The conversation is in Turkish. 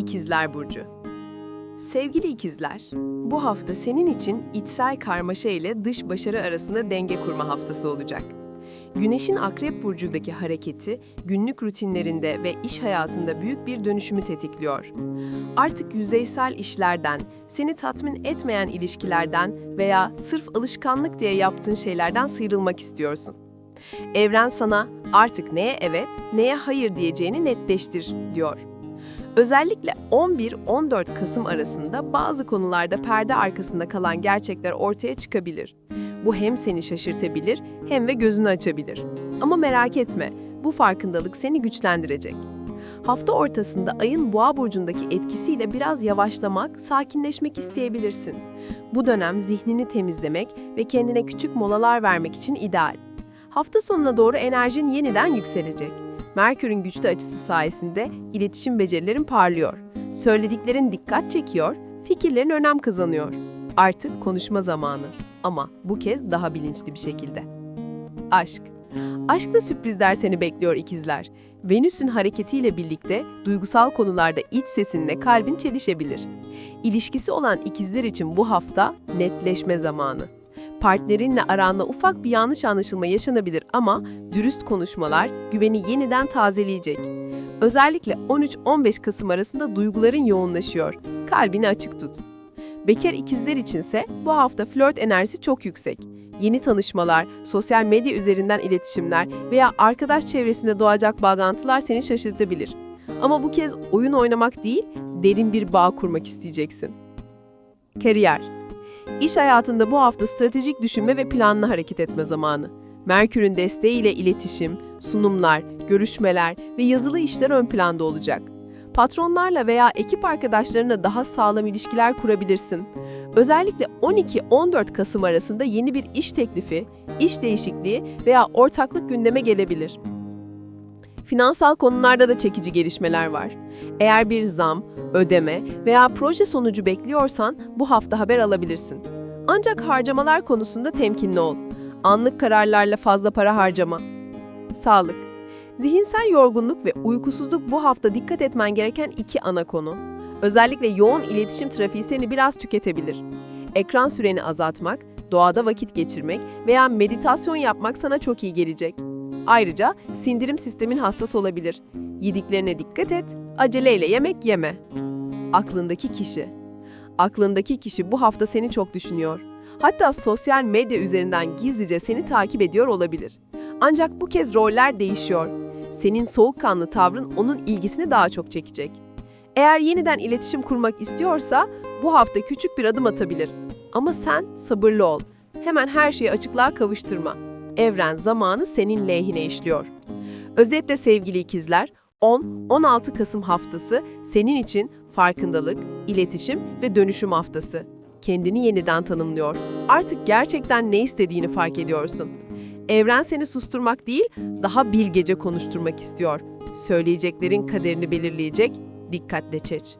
İkizler Burcu Sevgili ikizler, bu hafta senin için içsel karmaşa ile dış başarı arasında denge kurma haftası olacak. Güneşin Akrep Burcu'ndaki hareketi, günlük rutinlerinde ve iş hayatında büyük bir dönüşümü tetikliyor. Artık yüzeysel işlerden, seni tatmin etmeyen ilişkilerden veya sırf alışkanlık diye yaptığın şeylerden sıyrılmak istiyorsun. Evren sana artık neye evet, neye hayır diyeceğini netleştir diyor. Özellikle 11-14 Kasım arasında bazı konularda perde arkasında kalan gerçekler ortaya çıkabilir. Bu hem seni şaşırtabilir hem de gözünü açabilir. Ama merak etme, bu farkındalık seni güçlendirecek. Hafta ortasında ayın boğa burcundaki etkisiyle biraz yavaşlamak, sakinleşmek isteyebilirsin. Bu dönem zihnini temizlemek ve kendine küçük molalar vermek için ideal. Hafta sonuna doğru enerjin yeniden yükselecek. Merkür'ün güçlü açısı sayesinde iletişim becerilerin parlıyor. Söylediklerin dikkat çekiyor, fikirlerin önem kazanıyor. Artık konuşma zamanı. Ama bu kez daha bilinçli bir şekilde. Aşk. Aşkta sürprizler seni bekliyor ikizler. Venüs'ün hareketiyle birlikte duygusal konularda iç sesinle kalbin çelişebilir. İlişkisi olan ikizler için bu hafta netleşme zamanı. Partnerinle aranda ufak bir yanlış anlaşılma yaşanabilir ama dürüst konuşmalar güveni yeniden tazeleyecek. Özellikle 13-15 Kasım arasında duyguların yoğunlaşıyor. Kalbini açık tut. Bekar ikizler içinse bu hafta flört enerjisi çok yüksek. Yeni tanışmalar, sosyal medya üzerinden iletişimler veya arkadaş çevresinde doğacak bağlantılar seni şaşırtabilir. Ama bu kez oyun oynamak değil, derin bir bağ kurmak isteyeceksin. Kariyer İş hayatında bu hafta stratejik düşünme ve planlı hareket etme zamanı. Merkür'ün desteğiyle iletişim, sunumlar, görüşmeler ve yazılı işler ön planda olacak. Patronlarla veya ekip arkadaşlarına daha sağlam ilişkiler kurabilirsin. Özellikle 12-14 Kasım arasında yeni bir iş teklifi, iş değişikliği veya ortaklık gündeme gelebilir. Finansal konularda da çekici gelişmeler var. Eğer bir zam, ödeme veya proje sonucu bekliyorsan bu hafta haber alabilirsin. Ancak harcamalar konusunda temkinli ol. Anlık kararlarla fazla para harcama. Sağlık. Zihinsel yorgunluk ve uykusuzluk bu hafta dikkat etmen gereken iki ana konu. Özellikle yoğun iletişim trafiği seni biraz tüketebilir. Ekran süreni azaltmak, doğada vakit geçirmek veya meditasyon yapmak sana çok iyi gelecek. Ayrıca sindirim sistemin hassas olabilir. Yediklerine dikkat et, aceleyle yemek yeme. Aklındaki kişi. Aklındaki kişi bu hafta seni çok düşünüyor. Hatta sosyal medya üzerinden gizlice seni takip ediyor olabilir. Ancak bu kez roller değişiyor. Senin soğukkanlı tavrın onun ilgisini daha çok çekecek. Eğer yeniden iletişim kurmak istiyorsa bu hafta küçük bir adım atabilir. Ama sen sabırlı ol. Hemen her şeyi açıklığa kavuşturma. Evren zamanı senin lehine işliyor. Özetle sevgili ikizler, 10-16 Kasım haftası senin için farkındalık, iletişim ve dönüşüm haftası. Kendini yeniden tanımlıyor. Artık gerçekten ne istediğini fark ediyorsun. Evren seni susturmak değil, daha bilgece konuşturmak istiyor. Söyleyeceklerin kaderini belirleyecek, dikkatle seç.